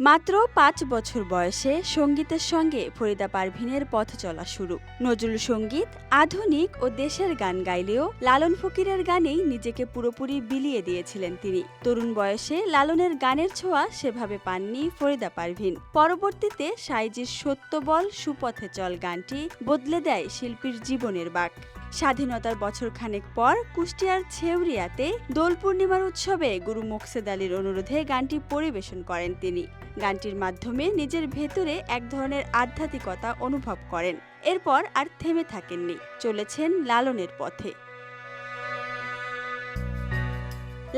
মাত্র পাঁচ বছর বয়সে সঙ্গীতের সঙ্গে ফরিদা পারভিনের পথ চলা শুরু। নজরুল সংগীত, আধুনিক ও দেশের গান গাইলেও লালন ফকিরের গানেই নিজেকে পুরোপুরি বিলিয়ে দিয়েছিলেন তিনি। তরুণ বয়সে লালনের গানের ছোঁয়া সেভাবে পাননি ফরিদা পারভিন। পরবর্তীতে সাইজির সত্যবল সুপথে চল গানটি বদলে দেয় শিল্পীর জীবনের বাক। স্বাধীনতার বছর খানেক পর কুষ্টিয়ার ছেউরিয়াতে দোল পূর্ণিমার উৎসবে গুরু মোকসেদ আলীর অনুরোধে গানটি পরিবেশন করেন তিনি। গানটির মাধ্যমে নিজের ভেতরে এক ধরনের আধ্যাত্মিকতা অনুভব করেন। এরপর আর থেমে থাকেননি। চলেছেন লালনের পথে।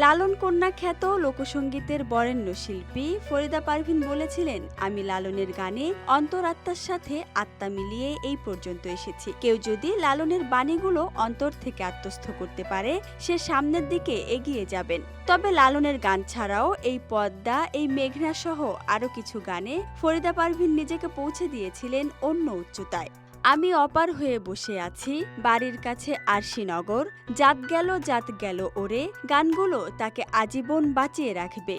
লালন কন্যা খ্যাত লোকসঙ্গীতের বরেণ্য শিল্পী ফরিদা পারভিন বলেছিলেন, আমি লালনের গানে অন্তরাত্মার সাথে আত্মা মিলিয়ে এই পর্যন্ত এসেছি। কেউ যদি লালনের বাণীগুলো অন্তর থেকে আত্মস্থ করতে পারে, সে সামনের দিকে এগিয়ে যাবেন। তবে লালনের গান ছাড়াও এই পদ্মা, এই মেঘনা সহ আরও কিছু গানে ফরিদা পারভিন নিজেকে পৌঁছে দিয়েছিলেন অন্য উচ্চতায়। আমি অপার হয়ে বসে আছি বাড়ির কাছে আরশিনগর। জাত গেল জাত গেল ওরে। গানগুলো তাকে আজীবন বাঁচিয়ে রাখবে।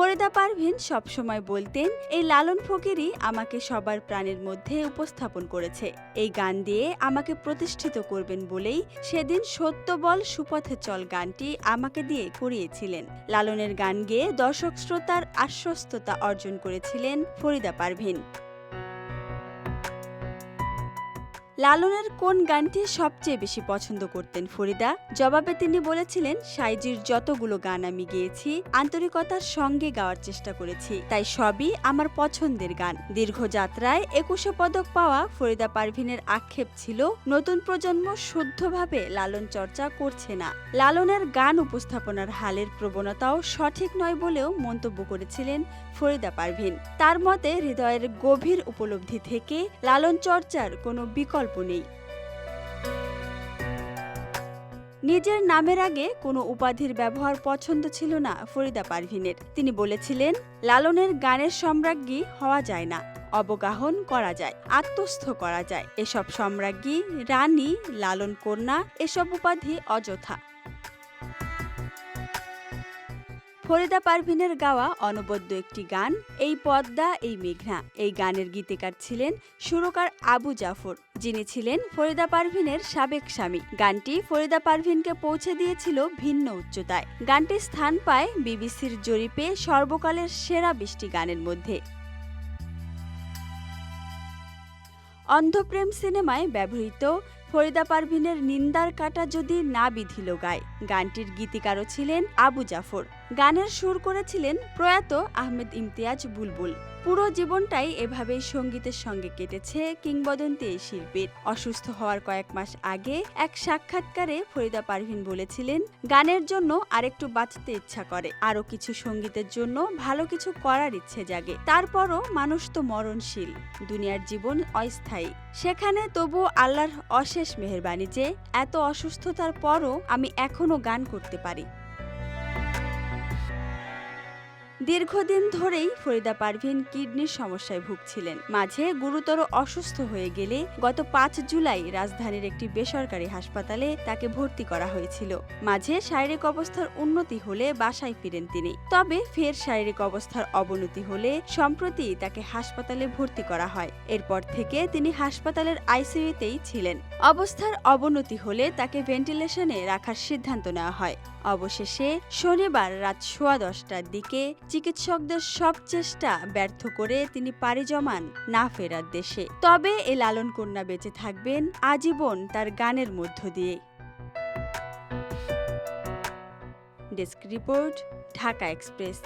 ফরিদা পারভিন সবসময় বলতেন, এই লালন ফকিরই আমাকে সবার প্রাণের মধ্যে উপস্থাপন করেছে। এই গান দিয়ে আমাকে প্রতিষ্ঠিত করবেন বলেই সেদিন সত্যবল সুপথে চল গানটি আমাকে দিয়ে করিয়েছিলেন। লালনের গান গেয়ে দর্শক শ্রোতার আশ্বস্ততা অর্জন করেছিলেন ফরিদা পারভিন। লালনের কোন গানটি সবচেয়ে বেশি পছন্দ করতেন ফরিদা? জবাবে তিনি বলেছিলেন, সাইজির যতগুলো গান আমি গেয়েছি, আন্তরিকতার সঙ্গে গাওয়ার চেষ্টা করেছি। তাই সবই আমার পছন্দের গান। দীর্ঘ যাত্রায় একুশে পদক পাওয়া ফরিদা পারভিনের আক্ষেপ ছিল, নতুন প্রজন্ম শুদ্ধভাবে লালন চর্চা করছে না। লালনের গান উপস্থাপনার হালের প্রবণতাও সঠিক নয় বলেও মন্তব্য করেছিলেন ফরিদা পারভিন। তার মতে, হৃদয়ের গভীর উপলব্ধি থেকে লালন চর্চার কোনো বিকল্প নেই। নিজের নামের আগে কোনো উপাধির ব্যবহার পছন্দ ছিল না ফরিদা পারভিনের। তিনি বলেছিলেন, লালনের গানের সম্রাজ্ঞী হওয়া যায় না, অবগাহন করা যায়, আত্মস্থ করা যায়। এসব সম্রাজ্ঞী রানী, লালন কন্যা, এসব উপাধি অযথা। ফরিদা পারভিনের গাওয়া অনবদ্য একটি গান, এই পদ্মা, এই মেঘনা, এই গানের গীতিকার ছিলেন সুরকার আবু জাফর। যিনি ছিলেন ফরিদা পারভিনের সাবেক স্বামী। গানটি ফরিদা পারভিনকে পৌঁছে দিয়েছিল ভিন্ন উচ্চতায়। গানটি স্থান পায় বিবিসির জরিপে সর্বকালের সেরা বৃষ্টি গানের মধ্যে। অন্ধপ্রেম সিনেমায় ব্যবহৃত ফরিদা পারভিনের নিন্দার কাটা যদি না বিধিল গায়, গানটির গীতিকারও ছিলেন আবু জাফর। গানের সুর করেছিলেন প্রয়াত আহমেদ ইমতিয়াজ বুলবুল। পুরো জীবনটাই এভাবেই সঙ্গীতের সঙ্গে কেটেছে কিংবদন্তি এই শিল্পীর। অসুস্থ হওয়ার কয়েক মাস আগে এক সাক্ষাৎকারে ফরিদা পারভিন বলেছিলেন, গানের জন্য আরেকটু বাঁচতে ইচ্ছা করে। আরও কিছু সঙ্গীতের জন্য ভালো কিছু করার ইচ্ছে জাগে। তারপরও মানুষ তো মরণশীল। দুনিয়ার জীবন অস্থায়ী। সেখানে তবু আল্লাহর অশেষ মেহরবানি যে, এত অসুস্থতার পরও আমি এখনও গান করতে পারি। দীর্ঘদিন ধরেই ফরিদা পারভিন কিডনির সমস্যায় ভুগছিলেন। মাঝে গুরুতর অসুস্থ হয়ে গেলে গত পাঁচ জুলাই রাজধানীর একটি বেসরকারি হাসপাতালে তাকে ভর্তি করা হয়েছিল। মাঝে শারীরিক অবস্থার উন্নতি হলে বাসায় ফিরেন তিনি। তবে ফের শারীরিক অবস্থার অবনতি হলে সম্প্রতি তাকে হাসপাতালে ভর্তি করা হয়। এরপর থেকে তিনি হাসপাতালের আইসিইউতেই ছিলেন। অবস্থার অবনতি হলে তাকে ভেন্টিলেশনে রাখার সিদ্ধান্ত নেওয়া হয়। অবশেষে শনিবার রাত সোয়া দশটার দিকে চিকিৎসকদের সব চেষ্টা ব্যর্থ করে তিনি পাড়ি জমান না ফেরার দেশে। তবে এ লালন কন্যা বেঁচে থাকবেন আজীবন তার গানের মধ্য দিয়ে। Desk report, Dhaka express.